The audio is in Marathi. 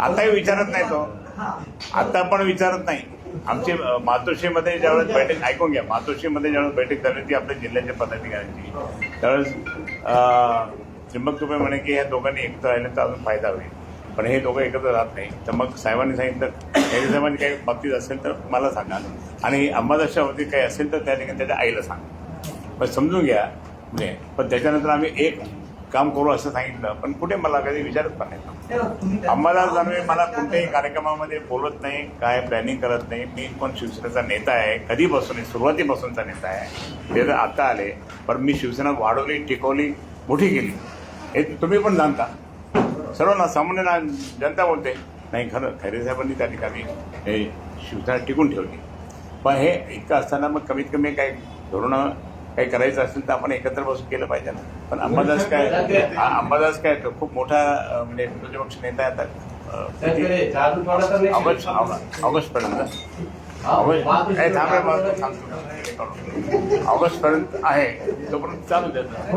आताही विचारत नाही तो. आता पण विचारत नाही. आमची मातोश्रीमध्ये ज्यावेळेस बैठक ऐकून घ्या. मातोश्रीमध्ये ज्यावेळेस बैठक झाली होती आपल्या जिल्ह्याच्या पदाधिकाऱ्यांची. त्यावेळेस अ, त्र्यंबक तुपे म्हणे की ह्या दोघांनी एकत्र राहिले तर अजून फायदा होईल. पण हे दोघं एकत्र राहत नाही. तर मग साहेबांनी सांगितलं खैरे साहेबांनी काही बाबतीत असेल तर मला सांगा. आणि अंबादासच्या बाबतीत काही असेल तर त्या ठिकाणी त्याच्या आईला सांगा. पण समजून घ्या म्हणजे. पण त्याच्यानंतर आम्ही एक काम करू असं सांगितलं पण कुठे मला कधी विचारत पण नाही. अंबादास दानवे मला कोणत्याही कार्यक्रमामध्ये बोलत नाही काय प्लॅनिंग करत नाही. मी पण शिवसेनेचा नेता आहे कधीपासून सुरुवातीपासूनचा नेता आहे ते तर आता आले पण मी शिवसेना वाढवली टिकवली मोठी केली. हे तुम्ही पण जाणता. सर्वांना सामान्य ना जनता बोलते नाही खरं खैरे साहेबांनी त्या ठिकाणी हे शिवसेना टिकून ठेवली. पण हे इतकं असताना मग कमीत कमी काही धोरणं काही करायचं असेल तर आपण एकत्र बसून केलं पाहिजे ना. पण अंबादास काय अंबादास काय तो खूप मोठा म्हणजे प्रतिपक्ष नेता आता? ऑगस्ट ऑगस्ट पर्यंत. ऑगस्ट थांबे ऑगस्ट पर्यंत आहे. तोपर्यंत चालू द्यायचं